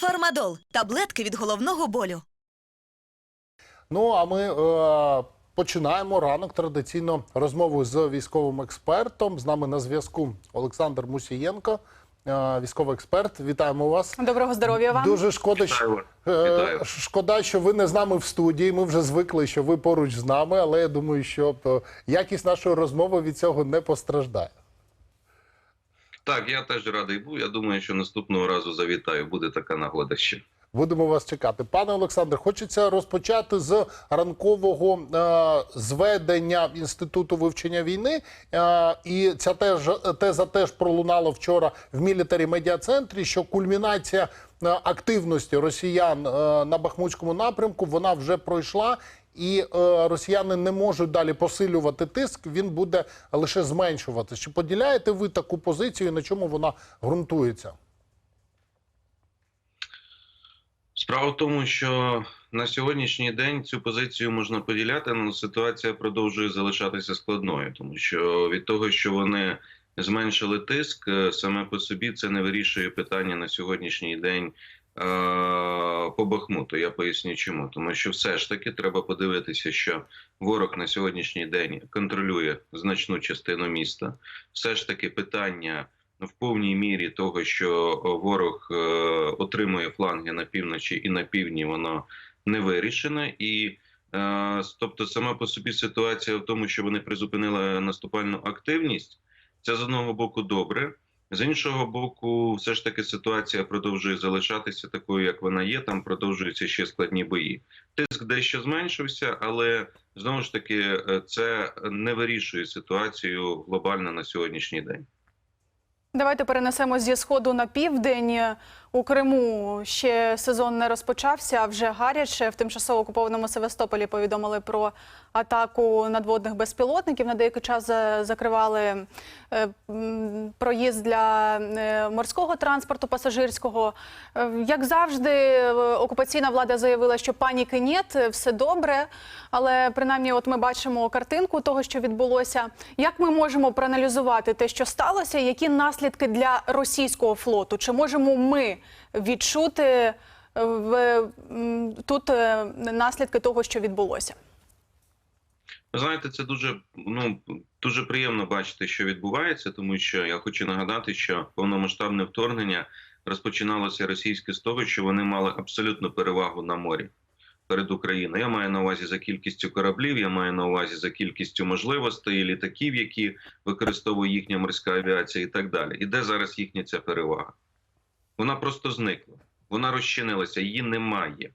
Фармадол таблетки від головного болю. Ну а ми е, починаємо ранок традиційно розмову з військовим експертом. З нами на зв'язку Олександр Мусієнко, е, військовий експерт. Вітаємо вас. Доброго здоров'я вам. Дуже шкода, що, Вітаю. е, Вітаю. шкода, що ви не з нами в студії. Ми вже звикли, що ви поруч з нами, але я думаю, що е, якість нашої розмови від цього не постраждає. Так, я теж радий був. Я думаю, що наступного разу завітаю. Буде така нагода ще. Будемо вас чекати. Пане Олександр, хочеться розпочати з ранкового е, зведення Інституту вивчення війни. Е, і ця теж теза теж пролунала вчора в мілітарі медіа центрі, що кульмінація е, активності росіян е, на Бахмутському напрямку вона вже пройшла. І е, росіяни не можуть далі посилювати тиск, він буде лише зменшуватися. Чи поділяєте ви таку позицію, на чому вона ґрунтується? Справа в тому, що на сьогоднішній день цю позицію можна поділяти, але ситуація продовжує залишатися складною, тому що від того, що вони зменшили тиск, е, саме по собі це не вирішує питання на сьогоднішній день по Бахмуту. Я поясню, чому, тому що все ж таки треба подивитися, що ворог на сьогоднішній день контролює значну частину міста. Все ж таки питання. В повній мірі того, що ворог е, отримує фланги на півночі і на півдні, воно не вирішене. І е, тобто, сама по собі ситуація в тому, що вони призупинили наступальну активність, це з одного боку добре. З іншого боку, все ж таки ситуація продовжує залишатися такою, як вона є. Там продовжуються ще складні бої. Тиск дещо зменшився, але знову ж таки е, це не вирішує ситуацію глобально на сьогоднішній день. Давайте перенесемо зі сходу на південь. У Криму ще сезон не розпочався, а вже гаряче. В тимчасово окупованому Севастополі повідомили про атаку надводних безпілотників. На деякий час закривали е, проїзд для е, морського транспорту пасажирського. Е, Як завжди, окупаційна влада заявила, що паніки нет, все добре. Але принаймні, от ми бачимо картинку того, що відбулося. Як ми можемо проаналізувати те, що сталося? Які наслідки для російського флоту? Чи можемо ми відчути в тут наслідки того, що відбулося? Ви знаєте, це дуже ну дуже приємно бачити, що відбувається, тому що я хочу нагадати, що повномасштабне вторгнення розпочиналося російське з того, що вони мали абсолютну перевагу на морі перед Україною. Я маю на увазі за кількістю кораблів, я маю на увазі за кількістю можливостей, літаків, які використовує їхня морська авіація, і так далі. І де зараз їхня ця перевага? Вона просто зникла, вона розчинилася, її немає.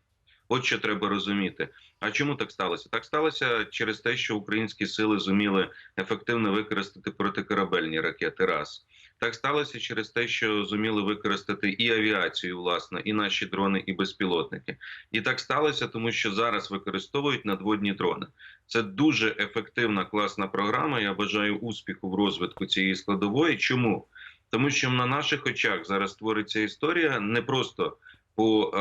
От що треба розуміти. А чому так сталося? Так сталося через те, що українські сили зуміли ефективно використати протикорабельні ракети. Раз так сталося через те, що зуміли використати і авіацію, власне, і наші дрони, і безпілотники. І так сталося, тому що зараз використовують надводні дрони. Це дуже ефективна класна програма. Я бажаю успіху в розвитку цієї складової. Чому? Тому що на наших очах зараз створиться історія не просто по е,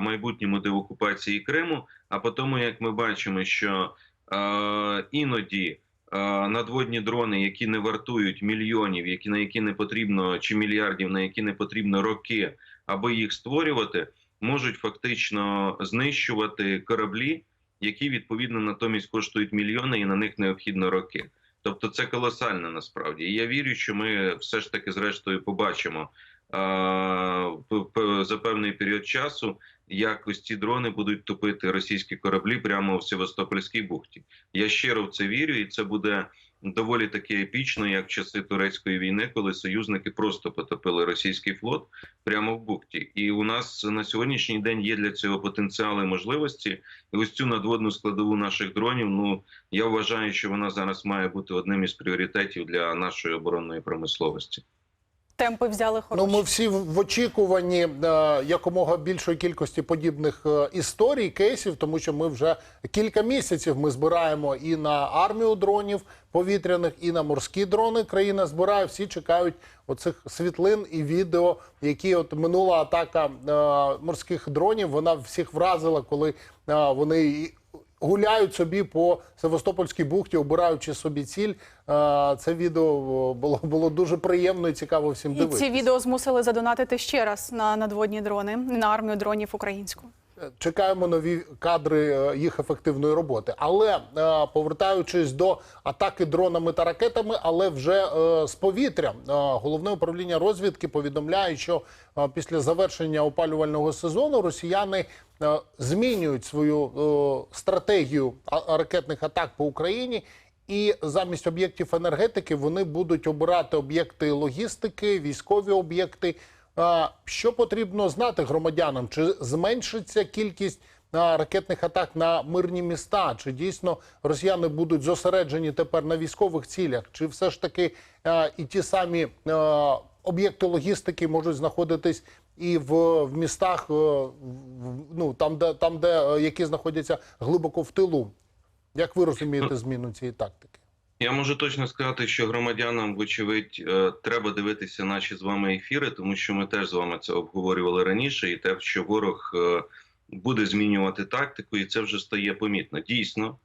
майбутньому деокупації Криму, а по тому, як ми бачимо, що е, іноді е, надводні дрони, які не вартують мільйонів, які на які не потрібно чи мільярдів, на які не потрібно роки, аби їх створювати, можуть фактично знищувати кораблі, які відповідно натомість коштують мільйони, і на них необхідно роки. Тобто це колосально насправді. І я вірю, що ми все ж таки зрештою побачимо за певний період часу, як ось ці дрони будуть топити російські кораблі прямо в Севастопольській бухті. Я щиро в це вірю, і це буде доволі таки епічно, як часи турецької війни, коли союзники просто потопили російський флот прямо в бухті. І у нас на сьогоднішній день є для цього потенціали можливості. І ось цю надводну складову наших дронів. Ну я вважаю, що вона зараз має бути одним із пріоритетів для нашої оборонної промисловості. Темпи взяли Ну, ми всі в очікуванні е, якомога більшої кількості подібних е, історій, кейсів, тому що ми вже кілька місяців ми збираємо і на армію дронів повітряних, і на морські дрони. Країна збирає. Всі чекають оцих світлин і відео, які от минула атака е, морських дронів. Вона всіх вразила, коли е, вони гуляють собі по Севастопольській бухті, обираючи собі ціль. Е, Це відео було, було дуже приємно і цікаво всім І дивитися. ці відео змусили задонатити ще раз на надводні дрони, на армію дронів українську. Чекаємо нові кадри е, їх ефективної роботи. Але е, повертаючись до атаки дронами та ракетами, але вже е, з повітря, е, головне управління розвідки повідомляє, що е, після завершення опалювального сезону росіяни е, змінюють свою е, стратегію ракетних атак по Україні. І замість об'єктів енергетики вони будуть обирати об'єкти логістики, військові об'єкти. Що потрібно знати громадянам? Чи зменшиться кількість ракетних атак на мирні міста? Чи дійсно росіяни будуть зосереджені тепер на військових цілях? Чи все ж таки і ті самі об'єкти логістики можуть знаходитись і в, в містах, е, в- ну там, де там, де е, які знаходяться глибоко в тилу? Як ви розумієте зміну цієї тактики? Я можу точно сказати, що громадянам, вочевидь, е, треба дивитися наші з вами ефіри, тому що ми теж з вами це обговорювали раніше, і те, що ворог буде змінювати тактику, і це вже стає помітно. Дійсно,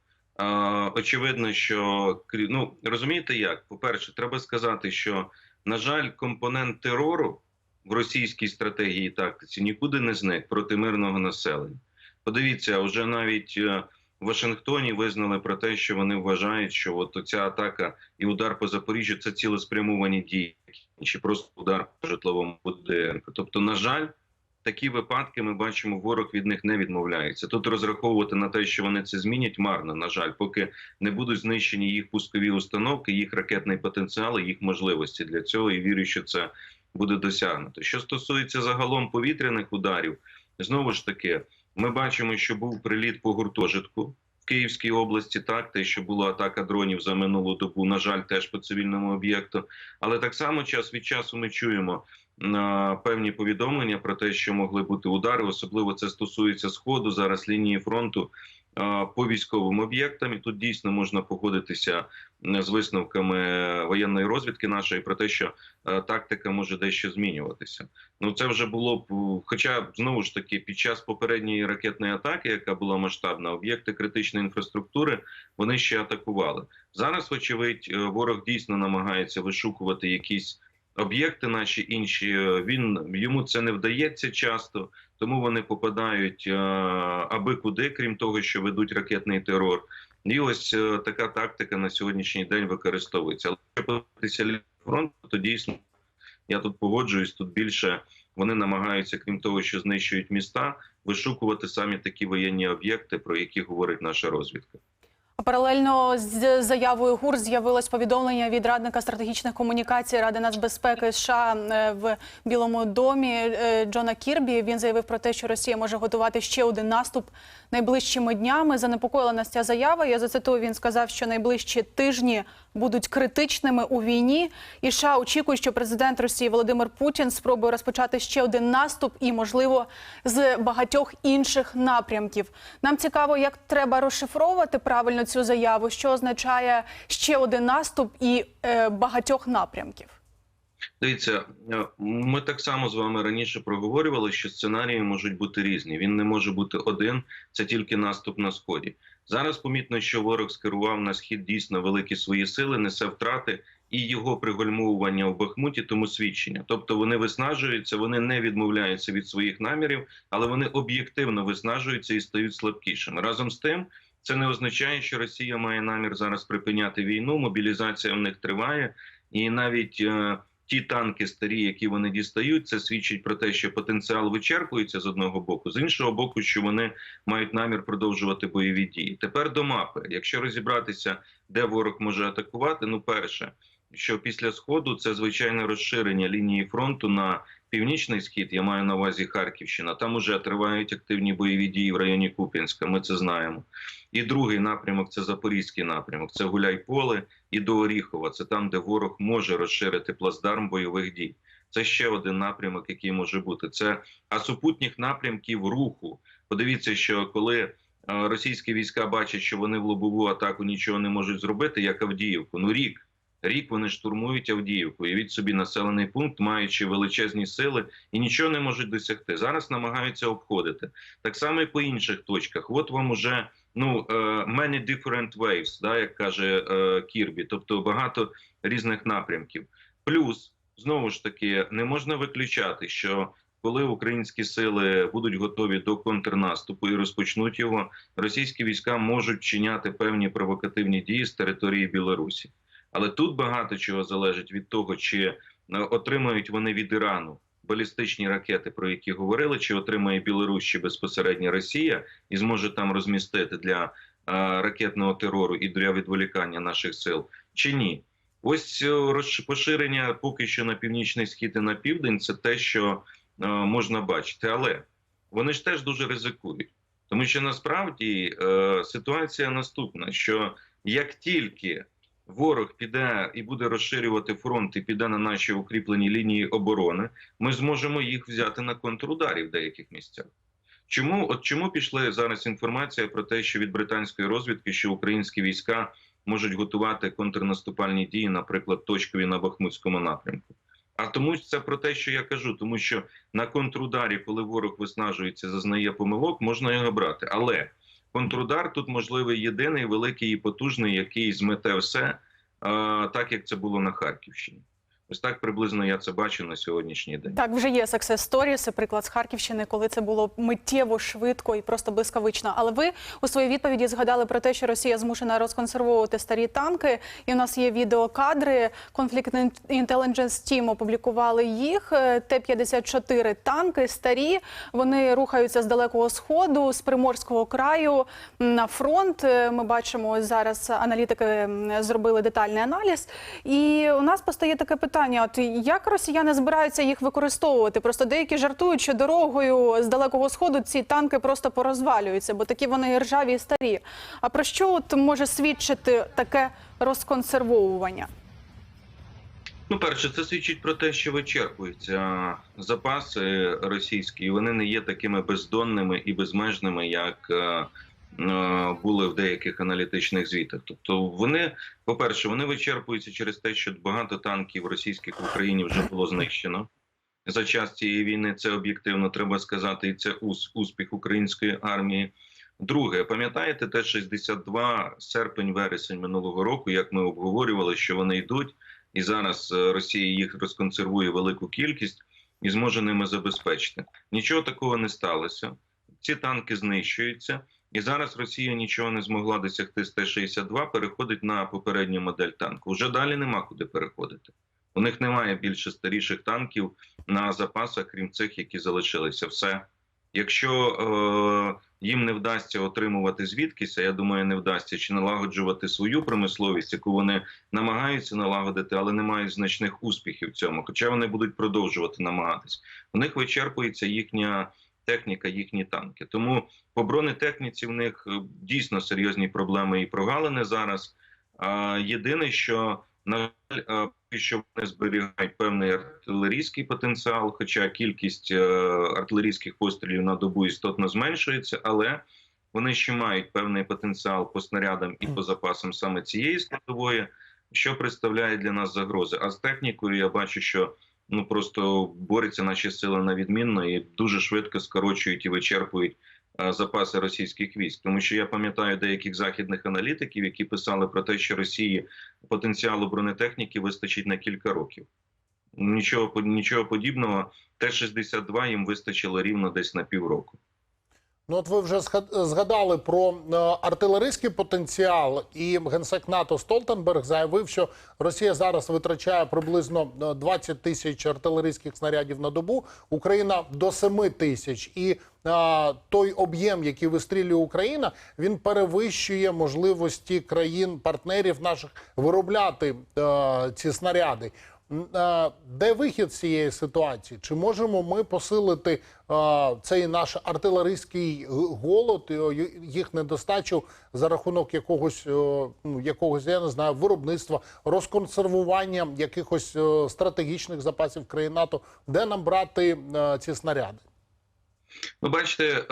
очевидно, що ну розумієте, як по-перше, треба сказати, що на жаль, компонент терору в російській стратегії тактиці нікуди не зник проти мирного населення. Подивіться, вже навіть. е, в Вашингтоні визнали про те, що вони вважають, що от ця атака і удар по Запоріжжю це цілеспрямовані дії, чи просто удар по житловому будинку. Тобто, на жаль, такі випадки ми бачимо, ворог від них не відмовляється. Тут розраховувати на те, що вони це змінять, марно. На жаль, поки не будуть знищені їх пускові установки, їх ракетний потенціал, і їх можливості для цього. І вірю, що це буде досягнуто. Що стосується загалом повітряних ударів, знову ж таки. Ми бачимо, що був приліт по гуртожитку в Київській області. Так, те, що була атака дронів за минулу добу, на жаль, теж по цивільному об'єкту. Але так само час від часу ми чуємо певні повідомлення про те, що могли бути удари. Особливо це стосується сходу зараз лінії фронту по військовим об'єктам. І тут дійсно можна погодитися з висновками воєнної розвідки нашої про те, що е, тактика може дещо змінюватися. Ну це вже було б, е, хоча знову ж таки під час попередньої ракетної атаки, яка була масштабна, об'єкти критичної інфраструктури вони ще атакували. Зараз, вочевидь, е, ворог дійсно намагається вишукувати якісь об'єкти, наші інші. Е, Він йому це не вдається часто, тому вони попадають е, аби куди, крім того, що ведуть ракетний терор. І ось е, така тактика на сьогоднішній день використовується. Але подивитися фронту, то дійсно я тут погоджуюсь. Тут більше вони намагаються, крім того, що знищують міста, вишукувати самі такі воєнні об'єкти, про які говорить наша розвідка. Паралельно з заявою ГУР з'явилось повідомлення від радника стратегічних комунікацій Ради нацбезпеки США е, в Білому домі е, Джона Кірбі. Він заявив про те, що Росія може готувати ще один наступ найближчими днями. Занепокоїла нас ця заява. Я зацитую. Він сказав, що найближчі тижні будуть критичними у війні. І США очікує, що президент Росії Володимир Путін спробує розпочати ще один наступ і, можливо, з багатьох інших напрямків. Нам цікаво, як треба розшифровувати правильно цю заяву, що означає ще один наступ і е, багатьох напрямків. Дивіться, е, ми так само з вами раніше проговорювали, що сценарії можуть бути різні. Він не може бути один, це тільки наступ на сході. Зараз помітно, що ворог скерував на схід дійсно великі свої сили, несе втрати і його пригальмовування в Бахмуті, тому свідчення. Тобто вони виснажуються, вони не відмовляються від своїх намірів, але вони об'єктивно виснажуються і стають слабкішими. Разом з тим. Це не означає, що Росія має намір зараз припиняти війну. Мобілізація в них триває, і навіть е, ті танки старі, які вони дістають, це свідчить про те, що потенціал вичерпується з одного боку, з іншого боку, що вони мають намір продовжувати бойові дії. Тепер до мапи. Якщо розібратися, де ворог може атакувати, ну перше, що після сходу це звичайне розширення лінії фронту на північний схід. Я маю на увазі Харківщина. Там уже тривають активні бойові дії в районі Куп'янська. Ми це знаємо. І другий напрямок це Запорізький напрямок. Це Гуляйполе і до Оріхова. Це там, де ворог може розширити плацдарм бойових дій. Це ще один напрямок, який може бути. Це а супутніх напрямків руху. Подивіться, що коли е, російські війська бачать, що вони в лобову атаку нічого не можуть зробити, як Авдіївку. Ну рік Рік вони штурмують Авдіївку. Уявіть собі населений пункт, маючи величезні сили, і нічого не можуть досягти. Зараз намагаються обходити. Так само і по інших точках. От вам уже ну е, many different waves, да, як каже е, Кірбі, тобто багато різних напрямків. Плюс знову ж таки не можна виключати, що коли українські сили будуть готові до контрнаступу і розпочнуть його, російські війська можуть вчиняти певні провокативні дії з території Білорусі. Але тут багато чого залежить від того, чи е, отримають вони від Ірану балістичні ракети, про які говорили, чи отримає Білорусь чи безпосередньо Росія і зможе там розмістити для е, ракетного терору і для відволікання наших сил, чи ні. Ось е, поширення поки що на північний схід і на південь це те, що е, можна бачити, але вони ж теж дуже ризикують, тому що насправді е, ситуація наступна: що як тільки ворог піде і буде розширювати фронт і піде на наші укріплені лінії оборони, ми зможемо їх взяти на контрударі в деяких місцях. Чому от чому пішли зараз інформація про те, що від британської розвідки, що українські війська можуть готувати контрнаступальні дії, наприклад, точкові на Бахмутському напрямку? А тому це про те, що я кажу, тому що на контрударі, коли ворог виснажується, зазнає помилок, можна його брати. Але контрудар тут можливий єдиний, великий і потужний, який змете все, так як це було на Харківщині. Ось так приблизно я це бачу на сьогоднішній день. Так, вже є success stories, приклад з Харківщини, коли це було миттєво, швидко і просто блискавично. Але ви у своїй відповіді згадали про те, що Росія змушена розконсервовувати старі танки. І у нас є відеокадри. Conflict Intelligence Team опублікували їх. Е, Т-54 танки старі. Вони рухаються з далекого сходу, з приморського краю на фронт. Е, Ми бачимо зараз аналітики зробили детальний аналіз. І у нас постає таке питання: от як росіяни збираються їх використовувати? Просто деякі жартують, що дорогою з далекого сходу ці танки просто порозвалюються, бо такі вони ржаві і старі. А про що от може свідчити таке розконсервовування? Ну, перше, це свідчить про те, що вичерпуються запаси російські, вони не є такими бездонними і безмежними, як е, були в деяких аналітичних звітах. Тобто, вони, по-перше, вони вичерпуються через те, що багато танків російських в Україні вже було знищено. За час цієї війни це об'єктивно треба сказати, і це успіх української армії. Друге, пам'ятаєте, Т-62 серпень-вересень минулого року, як ми обговорювали, що вони йдуть, і зараз е, Росія їх розконсервує велику кількість і зможе ними забезпечити. Нічого такого не сталося. Ці танки знищуються, і зараз Росія нічого не змогла досягти з Т-62, переходить на попередню модель танку. Вже далі нема куди переходити. У них немає більше старіших танків на запасах, крім цих, які залишилися. Все. Якщо е, їм не вдасться отримувати звідкись, а я думаю, не вдасться чи налагоджувати свою промисловість, яку вони намагаються налагодити, але не мають значних успіхів в цьому. Хоча вони будуть продовжувати намагатись. У них вичерпується їхня техніка, їхні танки. Тому по бронетехніці в них е, дійсно серйозні проблеми і прогалини зараз. Єдине, що на жаль, е, що вони зберігають певний артилерійський потенціал, хоча кількість е, артилерійських пострілів на добу істотно зменшується, але вони ще мають певний потенціал по снарядам і по запасам саме цієї складової, що представляє для нас загрози. А з технікою я бачу, що ну просто борються наші сили на відмінно і дуже швидко скорочують і вичерпують е, запаси російських військ. Тому що я пам'ятаю деяких західних аналітиків, які писали про те, що Росії потенціалу бронетехніки вистачить на кілька років. Нічого нічого подібного. Т-62 їм вистачило рівно десь на півроку. Ну, от ви вже згад- згадали про е, артилерійський потенціал, і генсек НАТО Столтенберг заявив, що Росія зараз витрачає приблизно е, 20 тисяч артилерійських снарядів на добу, Україна до 7 тисяч. І е, той об'єм, який вистрілює Україна, він перевищує можливості країн-партнерів наших виробляти е, ці снаряди. Де вихід цієї ситуації? Чи можемо ми посилити цей наш артилерійський голод, їх недостачу за рахунок якогось, ну, якогось, я не знаю, виробництва, розконсервування якихось стратегічних запасів країн НАТО? Де нам брати ці снаряди? Ну, бачите,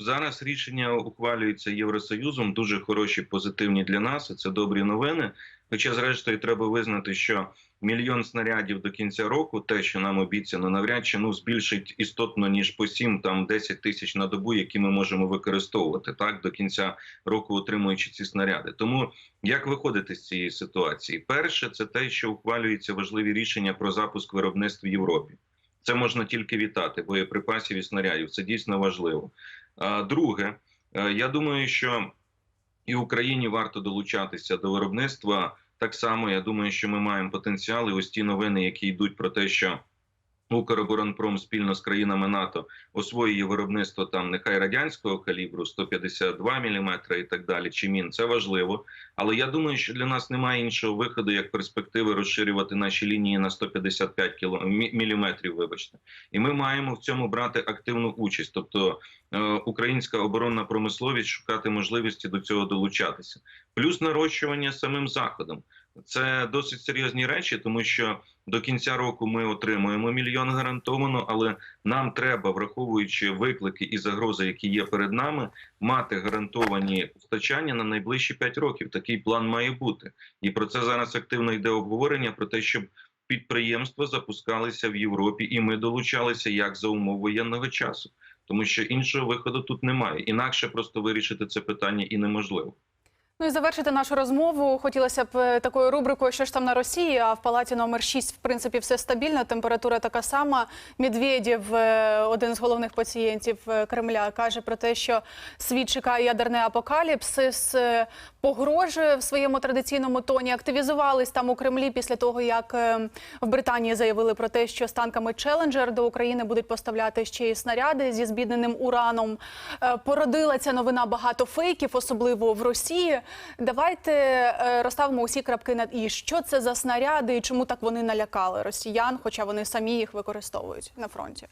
зараз рішення ухвалюються Євросоюзом, дуже хороші, позитивні для нас. і Це добрі новини. Хоча, зрештою, треба визнати, що мільйон снарядів до кінця року, те, що нам обіцяно, навряд чи ну збільшить істотно ніж по 7 там 10 тисяч на добу, які ми можемо використовувати так до кінця року, отримуючи ці снаряди. Тому як виходити з цієї ситуації? Перше, це те, що ухвалюються важливі рішення про запуск виробництв в Європі. Це можна тільки вітати боєприпасів і снарядів. Це дійсно важливо. А, Друге, е, я думаю, що і Україні варто долучатися до виробництва. Так само я думаю, що ми маємо потенціал. І ось ті новини, які йдуть про те, що Укроборонпром спільно з країнами НАТО освоює виробництво там нехай радянського калібру 152 мм і так далі. Чи мін це важливо. Але я думаю, що для нас немає іншого виходу, як перспективи розширювати наші лінії на 155 кіло... мі- міліметрів. Вибачте, і ми маємо в цьому брати активну участь. Тобто е, українська оборонна промисловість шукати можливості до цього долучатися, плюс нарощування самим заходом. Це досить серйозні речі, тому що до кінця року ми отримуємо мільйон гарантовано, але нам треба, враховуючи виклики і загрози, які є перед нами, мати гарантовані постачання на найближчі 5 років. Такий план має бути, і про це зараз активно йде обговорення про те, щоб підприємства запускалися в Європі, і ми долучалися як за умов воєнного часу, тому що іншого виходу тут немає. Інакше просто вирішити це питання і неможливо. Ну і завершити нашу розмову хотілося б е, такою рубрикою, що ж там на Росії. А в палаті номер 6, в принципі, все стабільно. Температура така сама. Медведєв, е, один з головних пацієнтів е, Кремля, каже про те, що світ чекає ядерний апокаліпсис, погрожує в своєму традиційному тоні. Активізувались там у Кремлі після того, як в Британії заявили про те, що з танками Челенджер до України будуть поставляти ще й снаряди зі збідненим ураном. Породила ця новина багато фейків, особливо в Росії. Давайте е, розставимо усі крапки над і. Що це за снаряди і чому так вони налякали росіян, хоча вони самі їх використовують на фронті?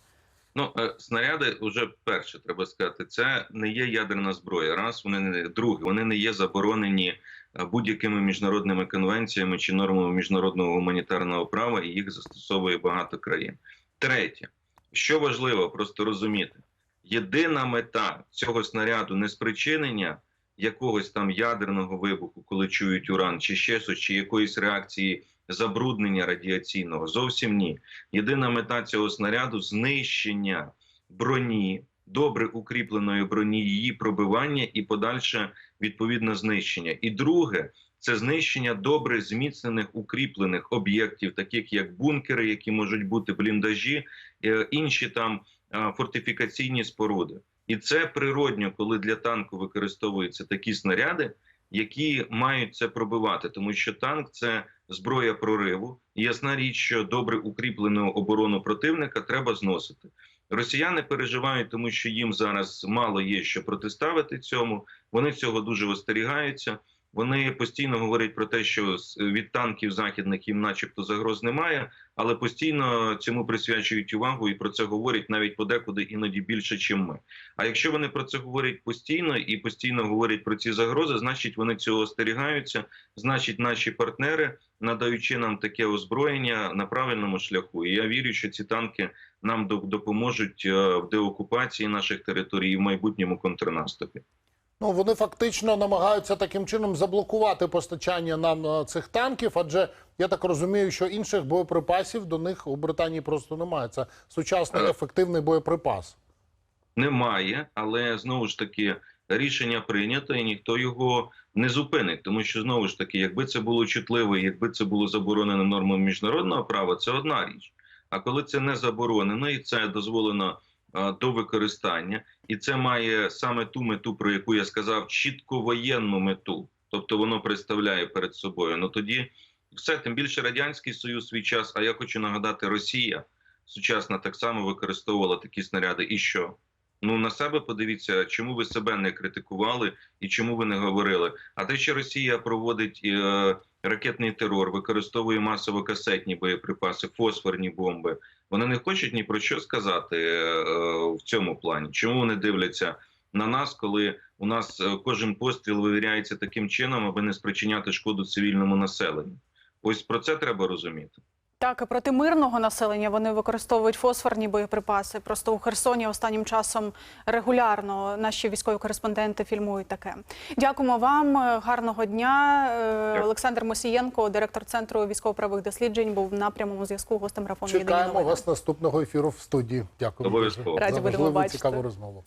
Ну, е, снаряди вже перше треба сказати. Це не є ядерна зброя. Раз вони не друге, вони не є заборонені е, будь-якими міжнародними конвенціями чи нормами міжнародного гуманітарного права, і їх застосовує багато країн. Третє, що важливо, просто розуміти, єдина мета цього снаряду не спричинення якогось там ядерного вибуху, коли чують уран, чи ще щось, чи якоїсь реакції забруднення радіаційного. Зовсім ні. Єдина мета цього снаряду знищення броні, добре укріпленої броні, її пробивання і подальше відповідне знищення. І друге. Це знищення добре зміцнених укріплених об'єктів, таких як бункери, які можуть бути бліндажі, е, інші там фортифікаційні споруди. І це природньо, коли для танку використовуються такі снаряди, які мають це пробивати, тому що танк це зброя прориву. І ясна річ, що добре укріплену оборону противника треба зносити. Росіяни переживають, тому що їм зараз мало є що протиставити цьому. Вони цього дуже остерігаються. Вони постійно говорять про те, що від танків західних їм, начебто, загроз немає, але постійно цьому присвячують увагу і про це говорять навіть подекуди іноді більше, ніж ми. А якщо вони про це говорять постійно і постійно говорять про ці загрози, значить вони цього остерігаються. Значить, наші партнери, надаючи нам таке озброєння на правильному шляху. І я вірю, що ці танки нам до- допоможуть е, в деокупації наших територій і в майбутньому контрнаступі. Ну, вони фактично намагаються таким чином заблокувати постачання нам е, цих танків, адже я так розумію, що інших боєприпасів до них у Британії просто немає. Це сучасний Е. ефективний боєприпас. Немає, але знову ж таки рішення прийнято, і ніхто його не зупинить. Тому що знову ж таки, якби це було чутливо, якби це було заборонено нормами міжнародного права, це одна річ. А коли це не заборонено і це дозволено до використання, і це має саме ту мету, про яку я сказав, чітко воєнну мету, тобто воно представляє перед собою. Ну тоді все тим більше радянський союз свій час. А я хочу нагадати, Росія сучасна так само використовувала такі снаряди. І що? Ну на себе подивіться, чому ви себе не критикували і чому ви не говорили. А те, що Росія проводить е, ракетний терор, використовує масово касетні боєприпаси, фосфорні бомби. Вони не хочуть ні про що сказати е, в цьому плані. Чому вони дивляться на нас, коли у нас е, кожен постріл вивіряється таким чином, аби не спричиняти шкоду цивільному населенню? Ось про це треба розуміти. Так, і проти мирного населення вони використовують фосфорні боєприпаси. Просто у Херсоні останнім часом регулярно наші військові кореспонденти фільмують таке. Дякуємо вам, гарного дня. Е, Дякую. Олександр Мосієнко, директор центру військово-правових досліджень, був на прямому зв'язку гостем марафону. «Єдині Чекаємо вас наступного ефіру в студії. Дякую. Обов'язково. Раді будемо бачити. цікаву розмову.